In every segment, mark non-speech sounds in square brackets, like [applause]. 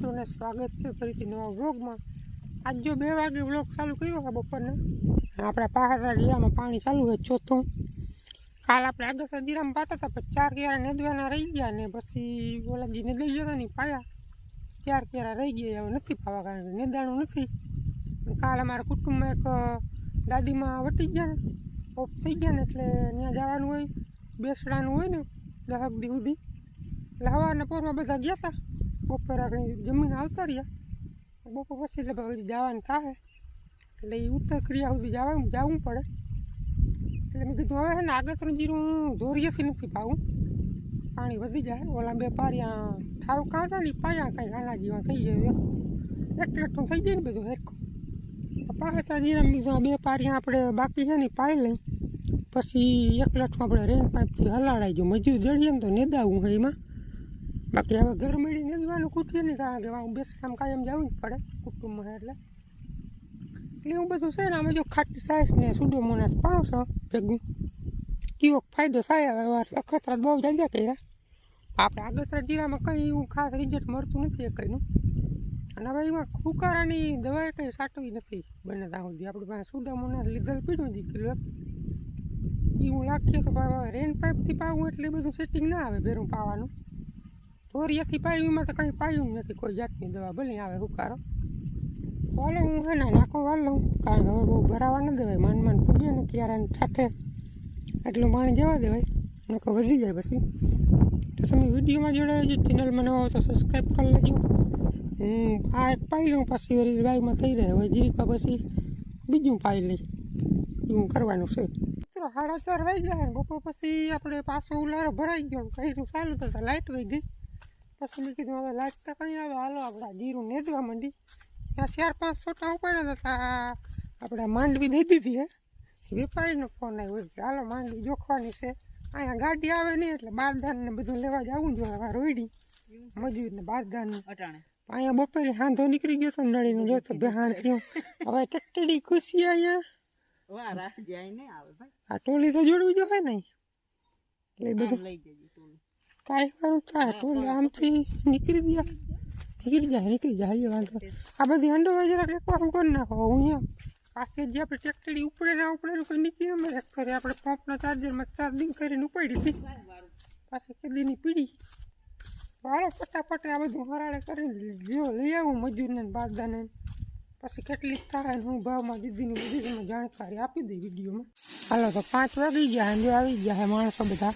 સ્વાગત છે ફરીથી નવા વ્લોગમાં. આજ જો બે વાગે વ્લોગ ચાલુ કર્યો છે બપોરને આપણા પાહાડા જીરામાં પાણી ચાલુ છે ચોથું. કાલ આપણે આગળ જીરામાં પાતા હતા, પણ ચાર કેરા નેદવાના રહી ગયા ને પછી ઓલા જે નેદાઈ ગયા હતા ને પાયા. ચાર કેરા રહી ગયા, હવે નથી પાવા કારણ કે નેદાણું નથી. કાલ અમારા કુટુંબમાં એક દાદીમાં વટી ગયા ને, ઓફ થઈ ગયા ને એટલે ત્યાં જવાનું હોય, બેસડાનું હોય ને દહક દી સુધી એટલે હવાના પોરમાં બધા ગયા હતા બપોર આગળ જમીન આવતા રહ્યા. બપોર પછી એટલે ભાઈ જવાનું થાય એટલે એ ઉત્તર ક્રિયા સુધી જવાનું, જવું પડે. એટલે મેં કીધું હવે ને આગતરું જીરું ધોરિયેથી નથી પાવું. પાણી વધી જાય. ઓલા બે પારિયા ઠારું કાં હતા ને પાયા કાંઈ ગાના જેવા થઈ જાય એક લઠ્ઠું થઈ જાય ને બધું હેરખું. પાતા જીરા કીધું બે પારિયા આપણે બાકી છે ને પાઈ લઈ. પછી એક લઠ્ઠું આપણે રેન પાઇપથી હલાડાઈ જો. મજૂર જડીએ ને તો નેદાવું હોય એમાં. બાકી હવે ઘર મળીને જવાનું કૂટીએ નહીં, કારણ કે હું બેસરામ કાયમ જવું જ પડે કુટુંબમાં એટલે. એટલે એવું બધું છે ને આમાં જો ખાટી સાઈસ ને સુડો મોનાસ પાવશો ભેગું. કેવો ફાયદો થાય હવે અખતરા બહુ જાય કર્યા? આપણે આગતરા જીરામાં કંઈ એવું ખાસ રિઝલ્ટ મળતું નથી એ કંઈનું અને હવે એમાં ખુકારાની દવા કંઈ સાટવી નથી બને ત્યાં સુધી. આપણી પાસે સુડામોનાસ લીધેલ પીડું હતી કિલો એ હું લાખીએ તો રેન પાઇપથી પાવું એટલે બધું સેટિંગ ના આવે ભેરું પાવાનું. ધોરિયાથી પાયુંમાં તો કંઈ પાયું નથી. કોઈ જાતની દવા ભલે આવે હુકારો હાલો હું હે ને નાખો વાલ લઉં. કારણ કે હવે બહુ ભરાવા ન દેવાય. માન માન પૂગે ને ક્યારે ઠાઠે. એટલું પાણી જવા દેવાય. નકો વધી જાય પછી. તો તમે વિડીયોમાં જોડાયો ચેનલમાં નવા હોય તો સબસ્ક્રાઈબ કરી લેજો. હું આ એક પાઈ લઉં પછી વળી બાઈમાં થઈ રહે. હવે જીરીકા પછી બીજું પાઈ લઈ એવું કરવાનું છે. સાડા ચાર ગયા બપોર પછી આપણે પાછો ઉલારો ભરાઈ ગયો. કર્યું ચાલુ તો લાઇટ વહી ગઈ. પછી મેં કીધું હવે લાગતા કંઈ આવે હાલો આપણા જીરું નેદવા માંડી. ત્યાં ચાર પાંચ છોટા ઉપાડ્યા હતા આપણે માંડવી દઈ દીધી હે. વેપારીનો ફોન આવ્યો કે હાલો માંડવી જોખવાની છે. અહીંયા ગાડી આવે નહીં એટલે બારદાન ને બધું લેવા જવું જોઈએ હવે રોયડી. મજૂર ને બારદાન અહીંયા બપોરે હાંધો નીકળી ગયો તો નળીને જોતો બેહાણ થયું. હવે ટેકટેડી ખુશી અહીંયા. આ ટોલી તો જોડવી જોઈએ ને. એટલે બધું લઈ જજો તું કાંઈ ચા ટોલ આમથી નીકળી ગયા. નીકળી જાય નીકળી જાય વાંધો આ બધી અંડો જરાક એક વાર કરી નાખો? હું અહીંયા પાસે જે આપણે ટેક્ટરી ઉપડે ના ઉપડે કોઈ નીકળી અમે એક ફેરે આપણે પંપના ચાર્જરમાં ચાર્જિંગ કરીને ઉપાડી હતી. પાસે કેદીની પીડી. વાળો ફટાફટ આ બધું હરાળે કરીને લ્યો લઈ આવું મજૂરને બારદાને પછી કેટલીક થાય હું ભાવમાં દીદીની બધી જાણકારી આપી દઈ વિડીયોમાં. હાલો તો પાંચ વાગી ગયા જો આવી ગયા હે માણસો બધા.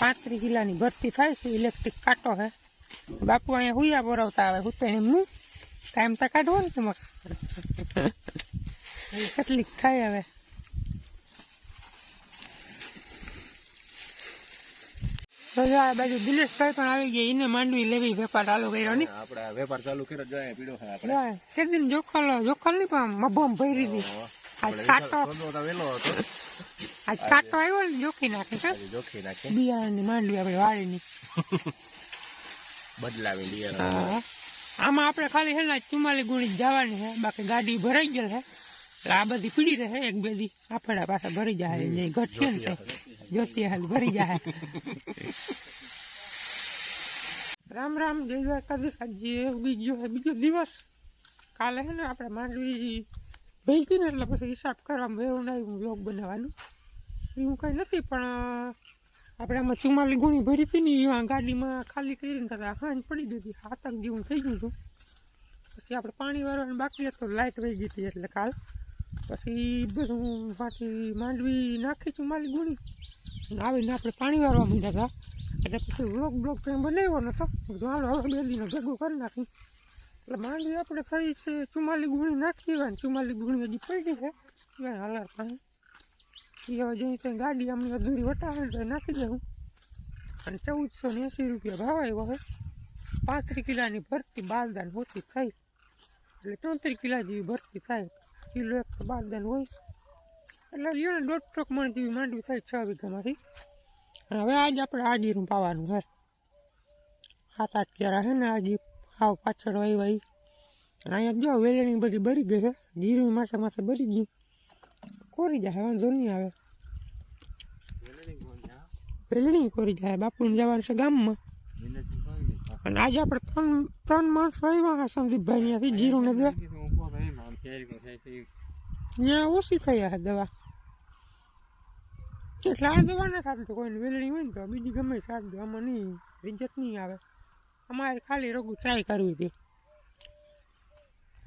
પાંત્રીસ કિલાની ભરતી થાય છે ઇલેક્ટ્રિક કાંટો હે. બાપુ અહીંયા હુયા બોરાવતા આવે હુતેણ એમનું ટાઈમ તો કાઢવો ને તમારે? કેટલીક થાય હવે. આ બાજુ દિનેશભાઈ પણ આવી ગયા એને માંડવી લેવી વેપાર ચાલુ કર્યો ને આપણે વેપાર ચાલુ કર્યો જાય પીડો છે આપણે. કેદીન જોખલ જોખલ નહીં પણ મભમ ભરી હતી કાંટો વેલો હતો. આજ કાંટો આવ્યો ને જોખી નાખે છે. જોખી નાખે. બિયારણની માંડવી આપણે વાળીની. બદલાવી હા. આમાં આપણે ખાલી છે ને ચુમ્માલી ગુણી જવાની છે. બાકી ગાડી ભરાઈ ગયેલ છે. એટલે આ બધી પીડી રહે એક બે દી. આપડા પાછા ભરી જાય. જે ઘટશે ને જોતી હાલ ભરી [laughs] જાય. રામ રામ જય દ્વારકાધીશ. આજે ઉગી ગયો બીજો દિવસ. કાલે છે ને આપણે માંડવી વેચી ને એટલે પછી હિસાબ કરવામાં એવું વ્લોગ બનાવવાનું એવું કંઈ નથી પણ આપણે આમાં ચુમ્માલી ગુણી ભરી હતી ને એ ગાડીમાં ખાલી કરીને કરતા હાંજ પડી ગઈ હતી હાથક જેવું થઈ ગયું હતું પછી આપણે પાણી વાળવાનું બાકી હતું લાઇટ વહી ગઈ હતી એટલે કાલ પછી બધું પાછી માંડવી નાખી ચુમાલી ગુણી અને આવીને આપણે પાણી વાળવા માંડ્યા હતા એટલે પછી બ્લોક બ્લોક કંઈ બનાવ્યો નતો હાલો હવે બે દીનો ભેગું કરી નાખી એટલે માંડવી આપણે થઈ છે ચુમ્માલી ગુણી નાખી ને ચુમ્માલી ગુણી હજી પડી છે. એ હાલર પાસે એ હવે જઈ ત્યાં ગાડી અમને અધૂરી વટાવે તો નાખી દઉં અને ચૌદસો ને એંસી રૂપિયા ભાવ આવ્યો છે પાંત્રીસ કિલાની ભરતી બારદાન ઓછી થઈ. એટલે ચોત્રીસ કિલા જેવી ભરતી થાય. કિલો એક તો બારદાન હોય. એટલે લ્યો ને દોઢ ટ્રક મણ જેવી માંડવી થાય છ વીઘામાંથી. અને હવે આજે આપણે આ પાવાનું હે સાત આઠ ક્યારા હે ને આજે. હાવ પાછળ વાઈ વાઈ અહીંયા જો વેલણી બધી ભરી ગઈ છે. જીરું માથે માથે ભરી ગયું. કોરી જાય, વાંધો નહીં આવે. વેલણી કોરી જાય, બાપુને જવાનું છે ગામમાં. અને આજે આપણે ત્રણ ત્રણ માણસો આવ્યા હા સંદીપભાઈ ત્યાંથી જીરું ને ત્યાં ઓછી થઈ હશે દવા. એટલે આ દવા ના સારું કોઈને વેલણી હોય ને તો બીજી ગમે સારું આમાં નહીં, રિજેક્ટ નહીં આવે. અમારે ખાલી રોગું ટ્રાય કરવી હતી.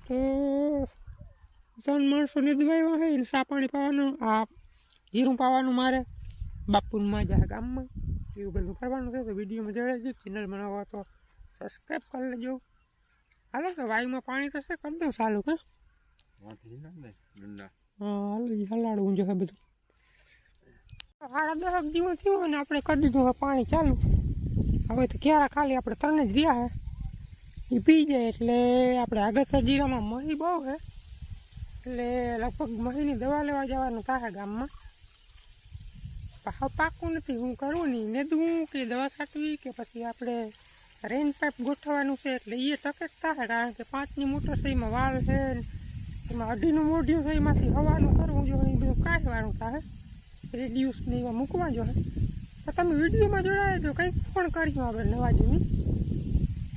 તો ત્રણ માણસોને દવાઈવા હોય ને સા પાણી પાવાનું આ જીરું પાવાનું મારે. બાપુનું માજા ગામમાં. એવું બધું કરવાનું છે તો વિડીયોમાં જણાવજો ચેનલ બનાવવા તો સબસ્ક્રાઈબ કરી લેજો. હાલો તો વાયુમાં પાણી થશે કરી દઉં ચાલુ કે હા હાલો ઈ હલાડવું જોઈએ બધું. સાડા દસ દિવસ થયું અને આપણે કરી દીધું પાણી ચાલુ. હવે તો ક્યારે ખાલી આપણે ત્રણ જ રહ્યા હે. એ પી જાય એટલે આપણે આગળ જીરામાં મહી બહુ હે. એટલે લગભગ મહીની દવા લેવા જવાનું થાય ગામમાં. હા પાકું નથી, હું કરું નહીં નેદવું કે દવા છાંટવી કે પછી આપણે રેન પાઇપ ગોઠવવાનું છે એટલે એ ટકે થાય, કારણ કે પાંચની મોટર છે, એમાં વાળ છે, એમાં અઢીનું મોઢિયું છે, એમાંથી હવાનું કરવું જોઈએ, એ બધું કાઢવાનું થાય. રેડિયુસ ને એવા મૂકવા જોઈએ. તમે વિડીયોમાં જોડાયા કંઈક પણ કર્યું આપણે નવા જૂની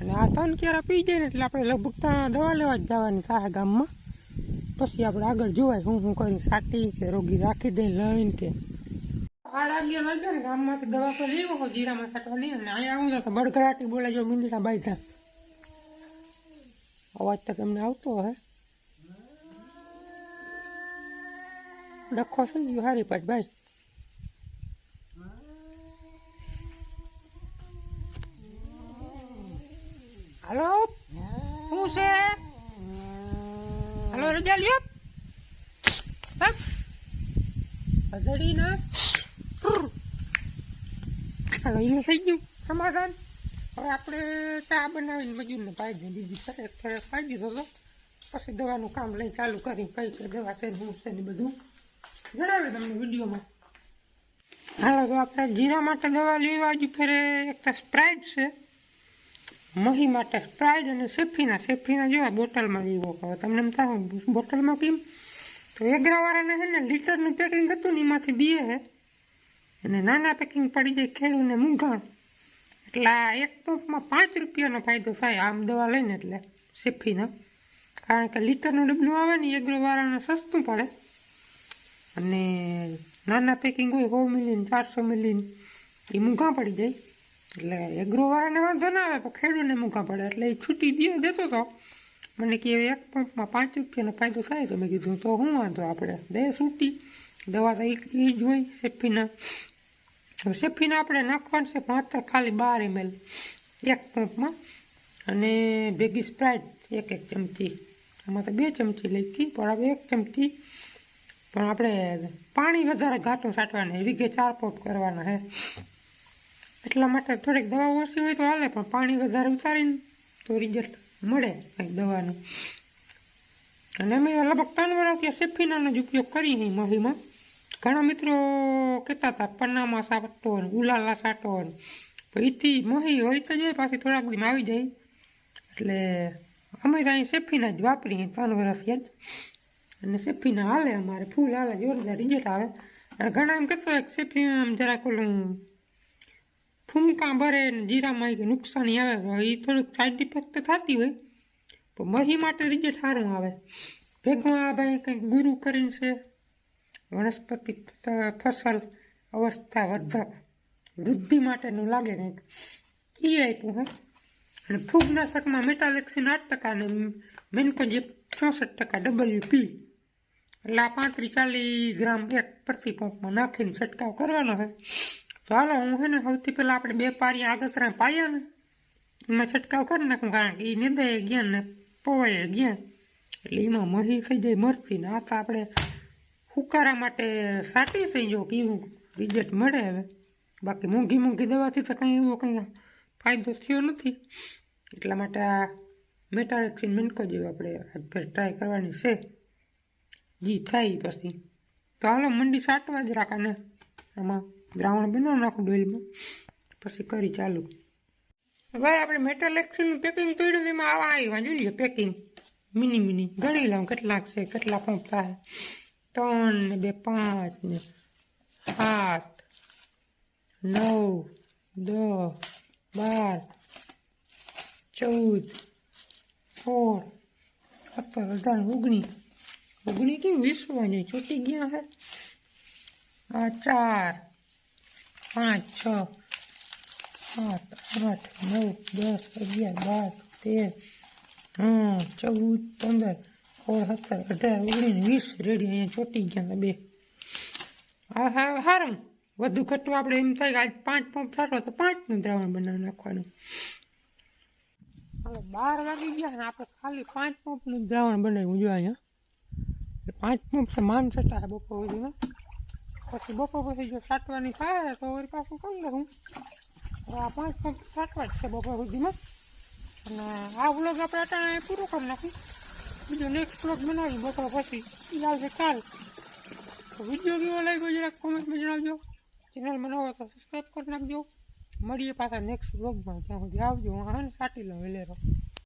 અને આ ત્રણ ક્યારે પી જાય ને એટલે આપણે લગભગ ત્યાં દવા લેવા જ જવાની થાય ગામમાં. પછી આપણે આગળ જોવાય હું શું કરી સાટી કે રોગી રાખી દઈ લઈને કે. સાડા અગિયાર વાગ્યા ને ગામમાંથી દવા તો લેવો હોય, જીરામાં સાટવા લઈએ ને અહીંયા આવું તો બડગડાટી બોલે મીંદડા બાંધા અવાજ તો તમને આવતો હે. ડખો થઈ ગયો, હારી પાટ ભાઈ હાલો? શું છે? હલો, રજા લ્યો. અધડી ના હાલો એનું થઈ ગયું સમાધાન. હવે આપણે ચા બનાવીને મજૂરને પાઈ દઈએ બીજી ફરક ફરક પાઈ દીધો તો. પછી દવાનું કામ લઈ ચાલુ કરી. કઈ કઈ દવા છે શું છે ને બધું. જણાવે તમને વિડીયોમાં. હાલો, તો આપણે જીરા માટે દવા લેવા હજુ ફેરે એક તો સ્પ્રાઇટ છે. મહી માટે સ્પ્રાઇટ અને સેફીના સેફીના જેવા બોટલમાં લેવો કહો તમને એમ થાય બોટલમાં કેમ? તો એગ્રાવાળાને છે ને લીટરનું પેકિંગ હતું ને એમાંથી દે છે અને નાના પેકિંગ પડી જાય ખેડૂને મૂંઘાણ. એટલે આ એક પંપમાં પાંચ રૂપિયાનો ફાયદો થાય આમ દવા લઈને એટલે, સેફીના. કારણ કે લીટરનું ડબલું આવે ને, એગ્રોવાળાને સસ્તું પડે. અને નાના પેકિંગ હોય, સો મિલીન ચારસો મિલીન એ મૂંઘા પડી જાય. એટલે એગ્રોવાળાને વાંધો ના આવે, પણ ખેડૂતને મૂંઘા પડે. એટલે એ છૂટી દે, દેતો તો. મને કે એક પંપમાં પાંચ રૂપિયાનો ફાયદો થાય છે. મેં કીધું, તો હું વાંધો આપણે દે છૂટી. દવા તો એ જ હોય સેફીના સેફીના આપણે નાખવાનું છે માત્ર ખાલી બાર એમએલ એક પંપમાં અને ભેગી સ્પ્રાઇટ એક એક ચમચી. આમાં તો બે ચમચી ગઈ પણ હવે એક ચમચી. પણ આપણે પાણી વધારે ઘાટું છાંટવાનું વીઘે ચાર પોટ કરવાના છે એટલા માટે થોડીક દવા ઓછી હોય તો હાલે, પણ પાણી વધારે ઉતારીને તો રિઝલ્ટ મળે કંઈક દવાનું. અને અમે લગભગ ત્રણ વર્ષથી સેફીનાનો જ ઉપયોગ કરી અહીં મહીમાં. ઘણા મિત્રો કહેતા હતા, પન્નામાં સાટો ને ઉલાલા સાટો ને. એથી મહી હોય તો જાય, પાછી થોડાક દિન આવી જાય. એટલે અમે તો અહીં સેફીના જ વાપરીએ, ત્રણ વર્ષથી જ. અને સેફીના હાલે અમારે, ફૂલ હાલે, જોરદાર રિઝલ્ટ આવે. અને ઘણા એમ કહેતો હોય કે સેફી આમ જરાક ઓલું ફૂમકા ભરે ને જીરામાં એક નુકસાની આવે એ થોડુંક સાઈડ ઇફેક્ટ થતી હોય. પણ મહી માટે રિઝલ્ટ સારું આવે. ભેગું આ ભાઈ કંઈક ગુરુ કરીને છે. વનસ્પતિ ફસલ અવસ્થા વર્ધક વૃદ્ધિ માટેનું લાગે કંઈક. એ આપ્યું હે. અને ફૂગનાશકમાં મેટાલેક્સિન આઠ ટકા અને મેન્કોજેપ ચોસઠ ટકા ડબલ્યુ પી એટલે આ પાંત્રીસ ચાલીસ ગ્રામ એક પ્રતિ પંપમાં નાખીને છંટકાવ કરવાનો છે હાલો, હું છે ને સૌથી પહેલાં આપણે બે પારી આગતરા પાયા ને, એમાં છંટકાવ કરી નાખું, કારણ કે એ નિંદાએ ગયા ને પોવાય ગયા. એટલે એમાં મહી થઈ જાય મરતી ને, આ તો આપણે હુકારા માટે સાટી થઈ જો કેવું રિઝલ્ટ મળે હવે. બાકી મોંઘી મોંઘી દવાથી તો કંઈ એવો કંઈ ફાયદો થયો નથી. એટલા માટે આ મેટારેક્સિન મિનકો જેવું આપણે આજ ટ્રાય કરવાની છે. જી, થાય પછી. તો હાલો, મંડી સાટવા જ રાખા આમાં. દ્રાવણ બનાવી નાખું ડોલમાં પછી કરી ચાલુ. ભાઈ, આપણે મેટલ એક્સનું પેકિંગ તોડ્યું એમાં આવા આવ્યા. જોઈએ પેકિંગ મિની મિની. ગણી લઉં કેટલાક છે કેટલા પંપ થાય. ત્રણ ને બે, પાંચ ને સાત, નવ, દસ, બાર, ચૌદ, સોળ, સત્તર, અઢાર, ઓગણીસ. ઓગણીસ કેમ વીસમાં છૂટી ગયા હે? આ ચાર. પાંચ, છ, સાત, આઠ, નવ, દસ, અગિયાર, બાર, તેર ચૌદ, પંદર, સોળ, સત્તર, અઢાર, ઓગણીસ, વીસ, રેડી, અહીંયા ચોટી ગયા બે. હા હા, હારું. વધુ ઘટવું આપણે એમ થાય કે આજ પાંચ પંપ થતો તો પાંચનું દ્રાવણ બનાવી નાખવાનું. હવે બાર વાગી ગયા ને આપણે ખાલી પાંચ પંપનું દ્રાવણ બનાવ્યું, જો અહીંયા. પાંચ પંપ માન છટા છે બપોર સુધીમાં પછી બપોર પછી જો સાટવાની થાય તો વળી પાછું કરી લઉં. આ પાંચ પંપ સાટવા જ છે બપોર સુધીમાં. અને આ વ્લોગ આપણે અટાણે પૂરો કરી નાખી બીજો નેક્સ્ટ વ્લોગ બનાવી બપોર પછી. એ આવશે કાલ તો વીડિયો કેવો લાગ્યો જરાક કોમેન્ટમાં જણાવજો. ચેનલ બનાવો તો સબસ્ક્રાઈબ કરી નાખજો. મળીએ પાછા નેક્સ્ટ વ્લોગમાં ત્યાં સુધી આવજો. હું હા સાટી લઉં વેલેરો.